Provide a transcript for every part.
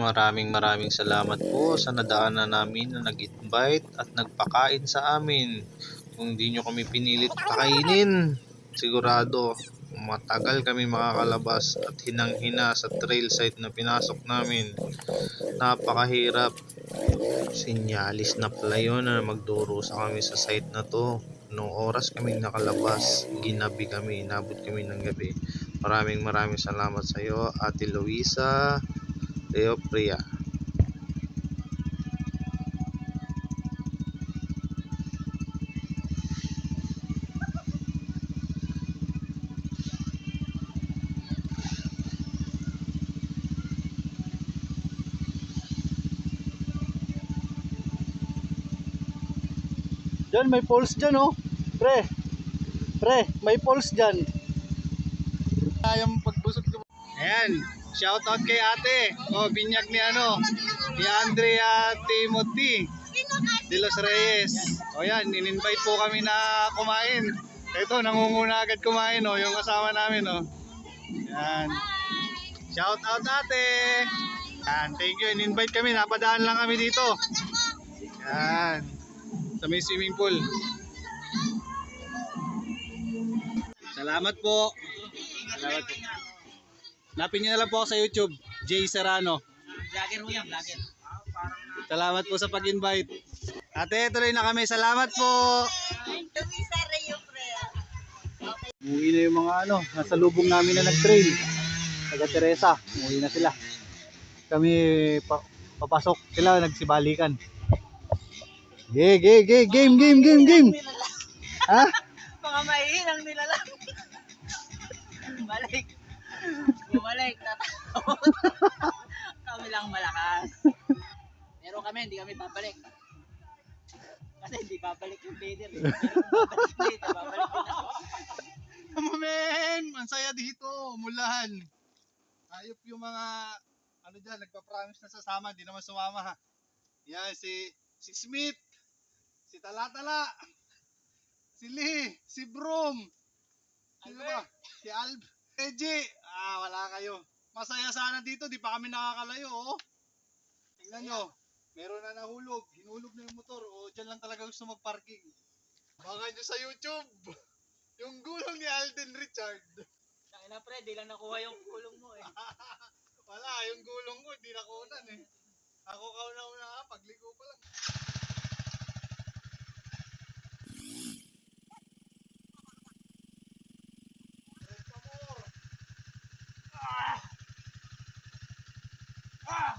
Maraming maraming salamat po sa nadaanan namin na nag-invite at nagpakain sa amin. Kung hindi nyo kami pinilit pakainin, sigurado matagal kami makakalabas at hinang-hina sa trail site na pinasok namin. Napakahirap. Sinyalis na pala yun na magdurusa kami sa site na to. Nung oras kami nakalabas, ginabi kami, inabot kami ng gabi. Maraming maraming salamat sa iyo, Ate Luisa, Leo Priya. Diyan, may poles dyan, oh. Pre, pre, may poles dyan. Ayang ko. Ayan, shout out kay ate. Oh, binyag ni ano, ni Andrea Timothy de los Reyes. O yan, in-invite po kami na kumain. Ito, nangunguna agad kumain, oh, yung kasama namin, oh. Yan. Shout out ate. Yan, thank you. In-invite kami, napadaan lang kami dito. Yan sa may swimming pool. Salamat po. Salamat po. Napin niyo na lang po ako sa YouTube, Jay Serrano. Vlogger mo yan, vlogger. Salamat po sa pag-invite. Ate, tuloy na kami. Salamat po. Umuwi na yung mga ano, nasa lubong namin na nag-trail. Taga Teresa, umuwi na sila. Kami pa papasok sila, nagsibalikan. Ge, ge, game, game, game, game. Ha? kami lang malakas. Pero kami, hindi kami babalik. Kasi hindi babalik yung leader. Eh. Babalik leader, babalik men, ang saya dito, mulahan. Ayop yung mga ano diyan, nagpa-promise na sasama, di naman sumama. Yan si si Smith, si Talatala, si Lee, si Broom. Sino ba? Si Alb, Reggie. Ah, wala kayo. Masaya sana dito, di pa kami nakakalayo, oh. Tingnan nyo, meron na nahulog, hinulog na yung motor, o dyan lang talaga gusto magparking. Baka nyo sa YouTube. Yung gulong ni Alden Richard. Tangina pre, di lang nakuha yung kulong mo eh. Wala, yung gulong ko, hindi nakunan eh. Ako kauna-una nga, pagligo pa lang. Ah! Ah!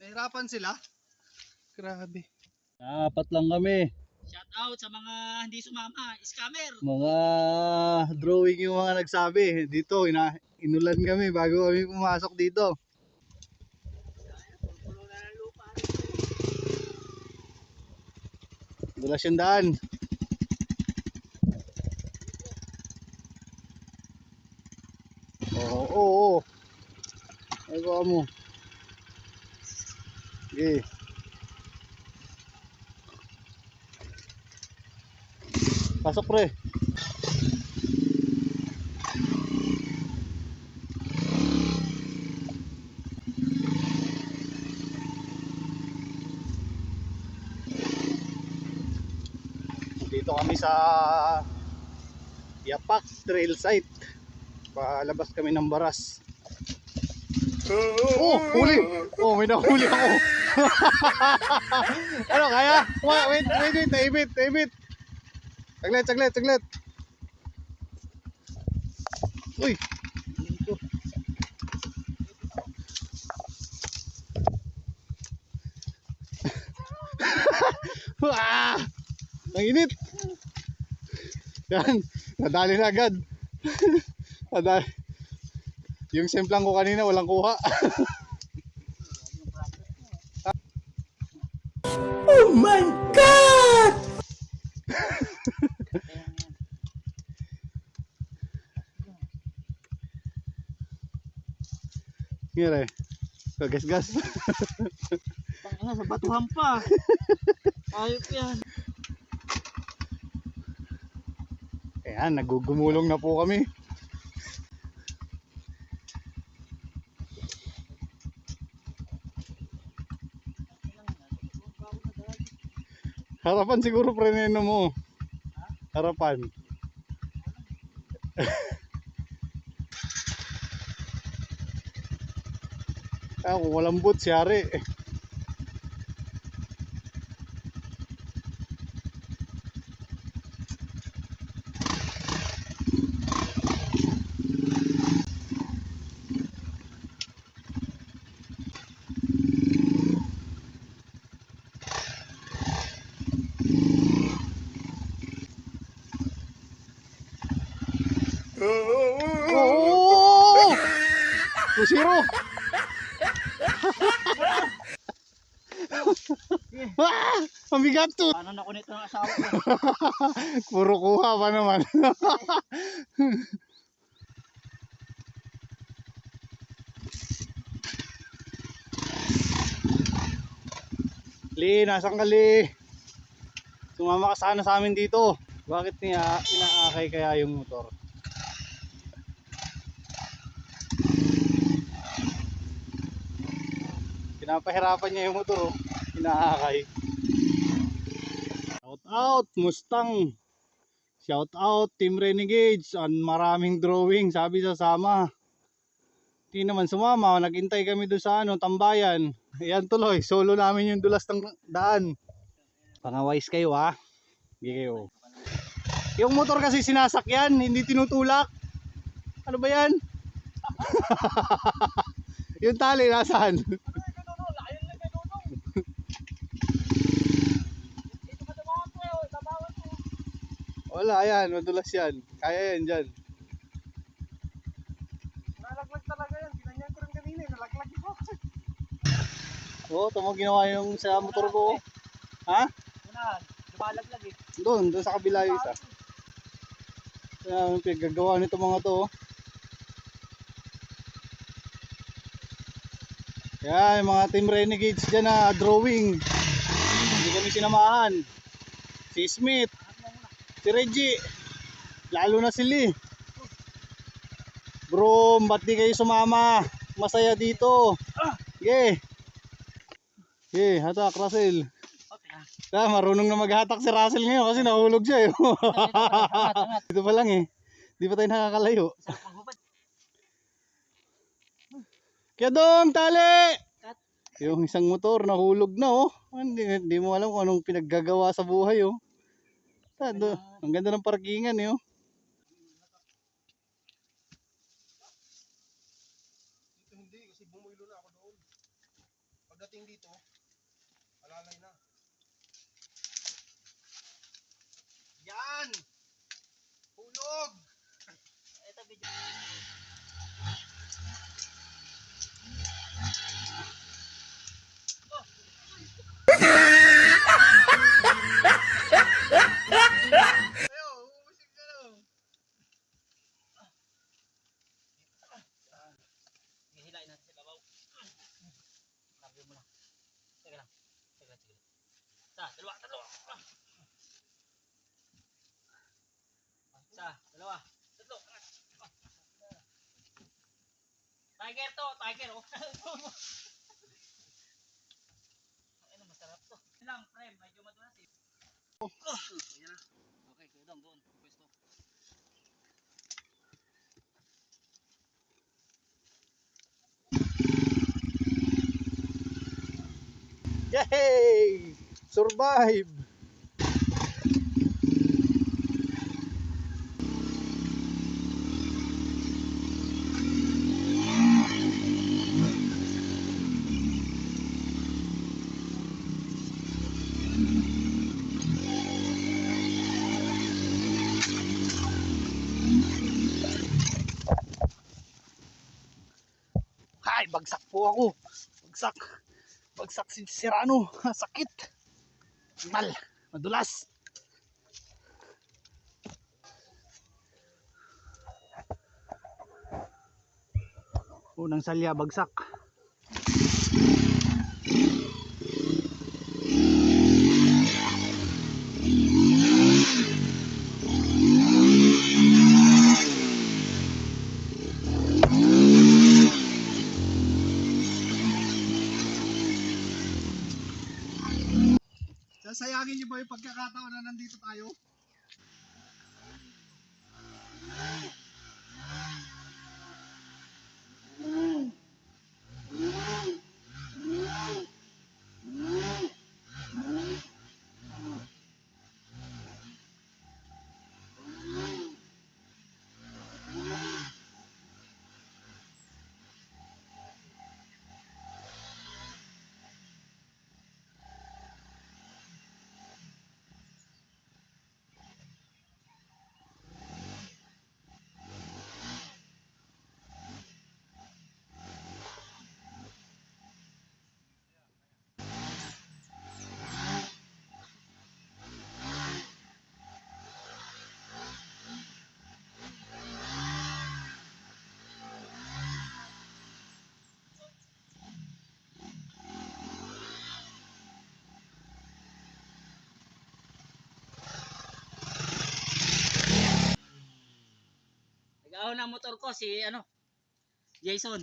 Nahirapan sila? Grabe. Apat lang kami. Shout out sa mga hindi sumama, scammer. Mga drawing yung mga nagsabi. Dito, ina inulan kami bago kami pumasok dito. Dulas yung daan. Oo, oo, oo. Ay, gawa mo. Okay. Pasok pre. Dito kami sa Yapak Trail Site. Palabas kami ng baras. Oh, huli! Oh, may nahuli ako. ano, kaya? Wa- Wait, wait, wait, naibit, naibit. Saglit, saglit, saglit. Uy. Ah! Ang init. Yan. Nadali na agad. Nadali. Yung semplang ko kanina walang kuha. Ngire. Kagas-gas. Tangina, sa batuhan pa. Ayop yan. Ayan, nagugumulong na po kami. Harapan siguro preneno mo. Harapan. ah, kung walang boot, siyari. Oo! Kusiro! ah! To! Paano na ko nito ng asawa ko? Puro kuha pa naman. Li, nasan ka Li? Sumama ka sana sa amin dito. Bakit niya inaakay kaya yung motor? Pinapahirapan niya yung motor, oh. inaakay. Out Mustang. Shout out Team Renegades on maraming drawing sabi sa sama. Hindi naman sumama, naghintay kami doon sa ano, tambayan. Ayan tuloy, solo namin yung dulas ng daan. Pangawais kayo ha. Hindi. Yung motor kasi sinasakyan, hindi tinutulak. Ano ba yan? yung tali nasaan? Wala, yan. Madulas yan. Kaya yan dyan. Nalaglag talaga yan. Ginanyan ko rin kanina. Nalaglag ko. Oo, tama ginawa yung sa motor ko. Ha? Unahan, lumalaglag eh. Doon, doon sa kabila yung isa. Kaya ang pinagagawa nito mga to. oh. Kaya yung mga team renegades dyan na drawing. Hindi kami sinamahan. Si Smith. Si Reggie. Lalo na si Lee. Bro, ba't di kayo sumama? Masaya dito. Yeah. Yeah, hatak Russell. Okay ah. Marunong na maghatak si Russell ngayon kasi nahulog siya eh. Dito pa lang eh. Di pa tayo nakakalayo. Kaya dong, tali! Yung isang motor nahulog na oh. Hindi, hindi mo alam kung anong pinaggagawa sa buhay oh. Tado, ang ganda ng parkingan eh oh. Dito hindi kasi bumuilo na ako doon. Pagdating dito, alalay na. Yan! Hulog! Ito video. Ayo, umusik ka lang. Hihilain natin sa babaw. Sabi mo lang. Teka lang. Teka lang, sige lang. Isa, dalawa, tatlo. Ah. Isa, dalawa, tatlo. Ah. Tiger to, tiger oh. Ano masarap to. Lang, frame, medyo madulas eh. Oh, ayan na. Okay, kuya dong, doon. Pwesto. Yay! Survive! Hay, bagsak po ako. Bagsak. Bagsak si Serrano. Sakit. Mal. Madulas. Unang salya bagsak. Sasayangin niyo ba yung pagkakataon na nandito tayo? Ng motor ko si ano, Jason.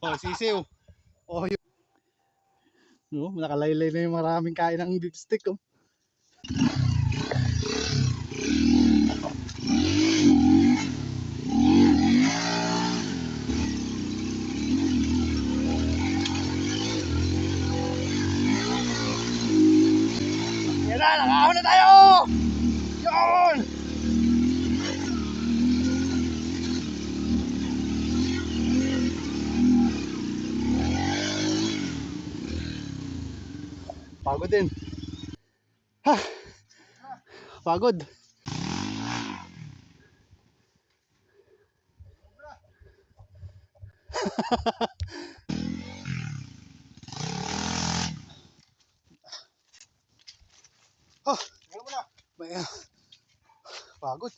Oh, sisiw. Oh, yun. No, nakalaylay na yung maraming kain ng beef stick. Oh. Yan na, tayo! Yun! Pagod din. Ha! Pagod. oh, may, ah, pagod.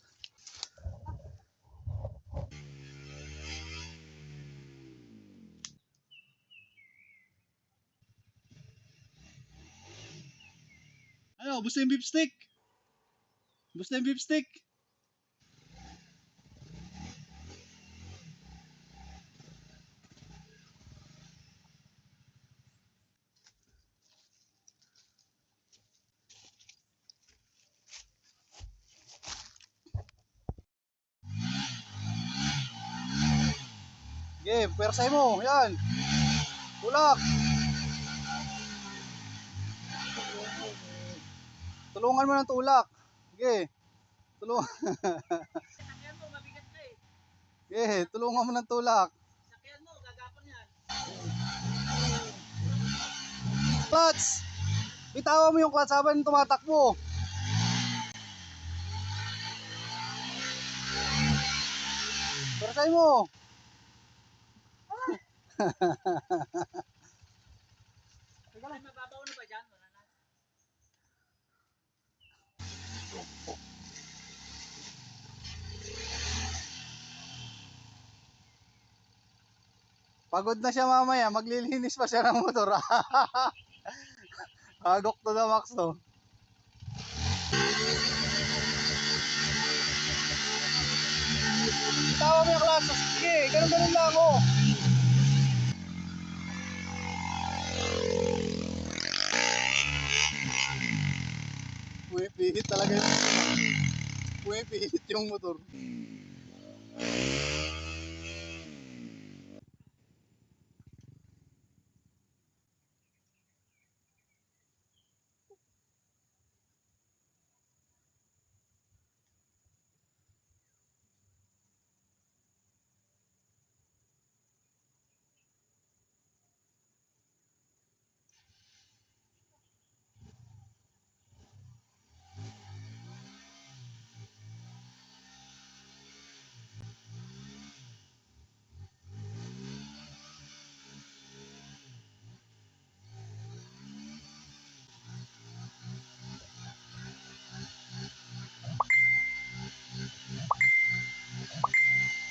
Ano, gusto yung beef stick? Gusto yung beef stick? Sige, pwersay mo. Yan. Tulak. Tulungan mo ng tulak. Sige. Tulungan. Sakyan mo, mabigat ka eh. Sige, tulungan mo ng tulak. Sakyan mo, gagapang yan. Clutch! Bitawan mo yung clutch habang tumatakbo. Pwersay mo. Na na. Pagod na siya mamaya, maglilinis pa siya ng motor. Agok to the max to. Tawa mo yung klase. Sige, ganun-ganun lang ako. Pumipihit talaga yun. Pumipihit yung motor.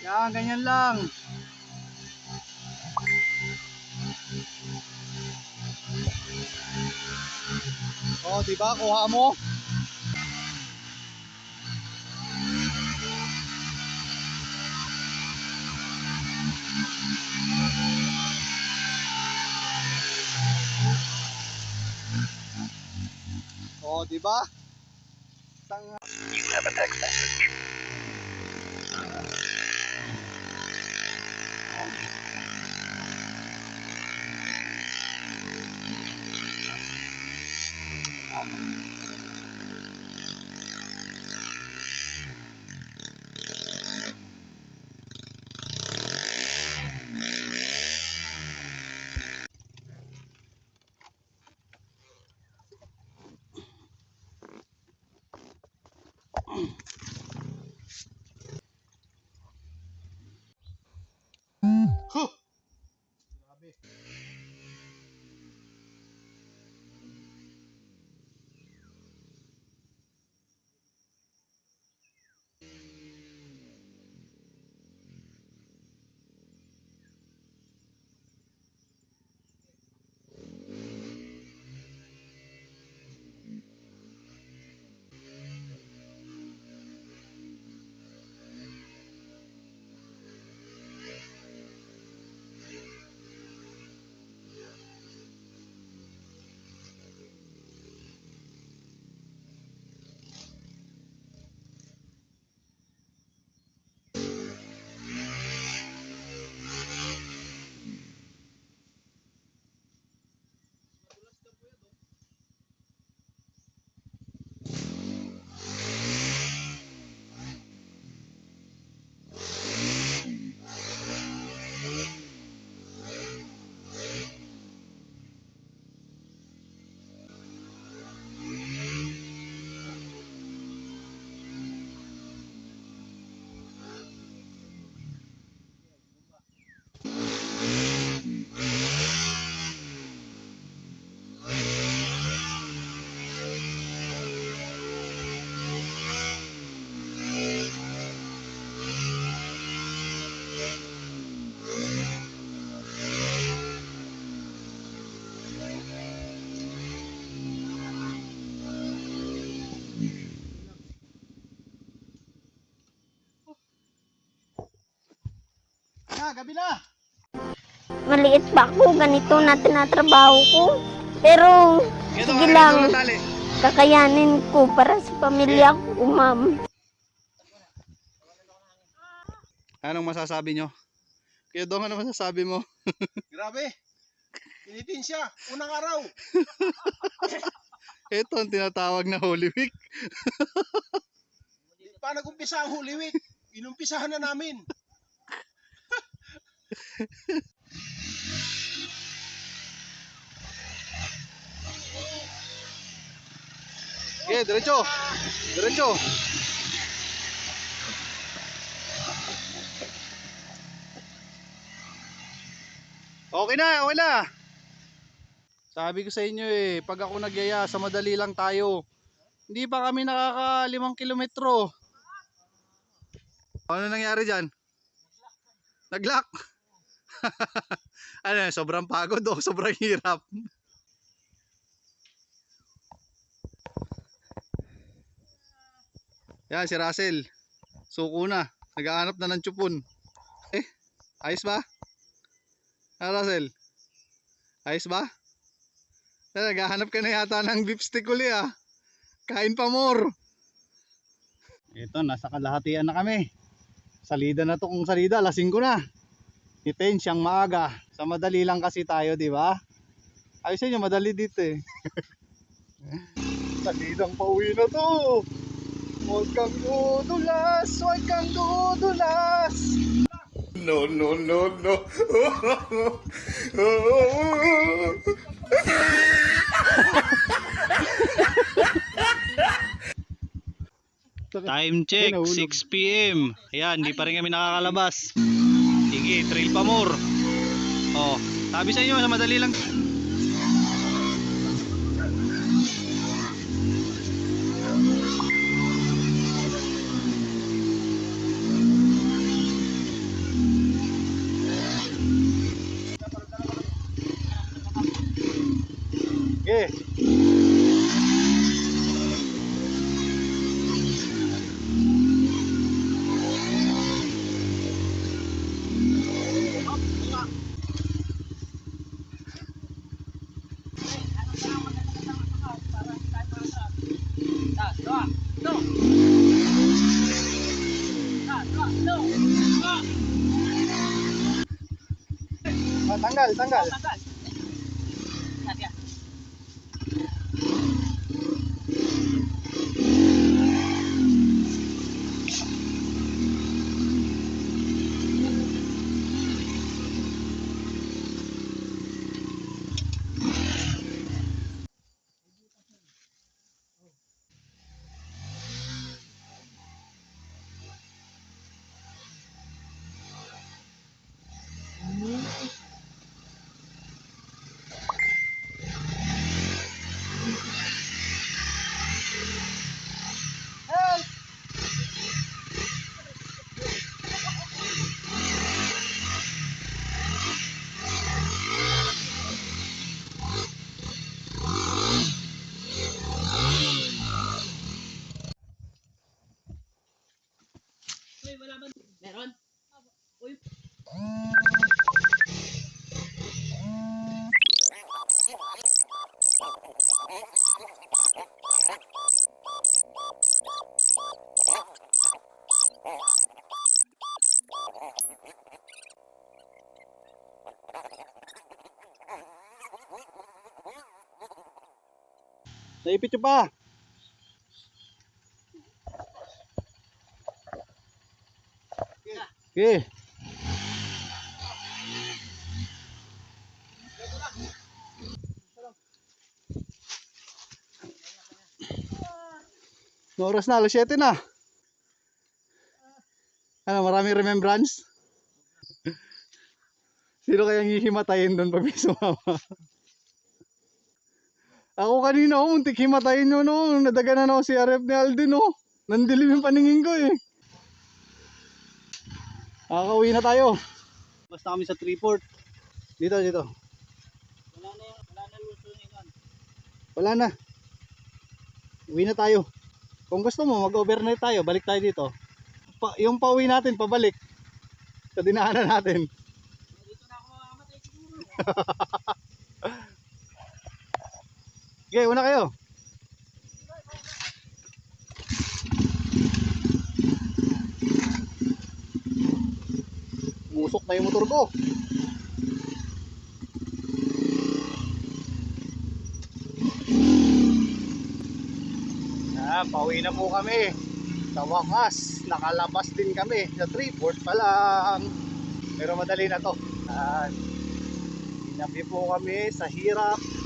Yan, ganyan lang. Oh, di ba? Kuha mo. Oh, di ba? Tanga. Huh. Na, gabi na. Maliit pa ako, ganito na tinatrabaho ko. Pero, sige lang, kakayanin ko para sa pamilya ko, ma'am. Anong masasabi nyo? Kaya Dong, ano masasabi mo? Grabe. Pinitin siya. Unang araw. Ito ang tinatawag na Holy Week. Pa nag-umpisa ang Holy Week. Inumpisahan na namin. Okay, diretso. Diretso. Okay na, okay na. Sabi ko sa inyo eh, pag ako nagyaya, sa madali lang tayo. Hindi pa kami nakaka limang kilometro. Ano nangyari dyan? Naglock. ano, sobrang pagod o sobrang hirap. Yan, si Russell. Suko na. Naghahanap na ng tsupon. Eh, ayos ba? Ah, Russell? Ayos ba? Eh, naghahanap ka na yata ng beef stick uli ah. Kain pa more. Ito, nasa kalahatian na kami. Salida na to kung salida, lasing ko na. Itin siyang maaga. Sa madali lang kasi tayo, di ba? Ayos nyo, madali dito eh. Salidang pauwi na to. Huwag kang dudulas, huwag kang dudulas. No, no, no, no. Time check, Ay, nahulog. 6 p.m. Ayan, hindi pa rin kami nakakalabas. Sige, trail pa more. Oh, sabi sa inyo, sa madali lang. Ah, tanggal, tanggal. tanggal. Yan, yan. Uy, wala ba? Meron? Uy. Naipit nyo pa. Okay. No oras na, alas 7 na. Ano, maraming remembrance? Sino kayang hihimatayin doon pag may sumama? Ako kanina, oh, muntik himatayin nyo, no. Nadaga na ako si RF ni Alden, no. Nandilim yung paningin ko, eh. Nakakauwi na tayo. Basta kami sa Freeport. Dito, dito. Wala na yung, wala na luto na. Wala na. Uwi na tayo. Kung gusto mo, mag-overnight tayo. Balik tayo dito. Pa, yung pauwi natin, pabalik. Sa dinaanan natin. Dito na ako mamamatay siguro. Okay, una kayo. Musok na yung motor ko. Ah, pauwi na po kami. Sa wakas, nakalabas din kami sa Freeport pa lang. Pero madali na to. Ah, Inabi po kami sa hirap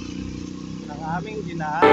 ng aming ginahan.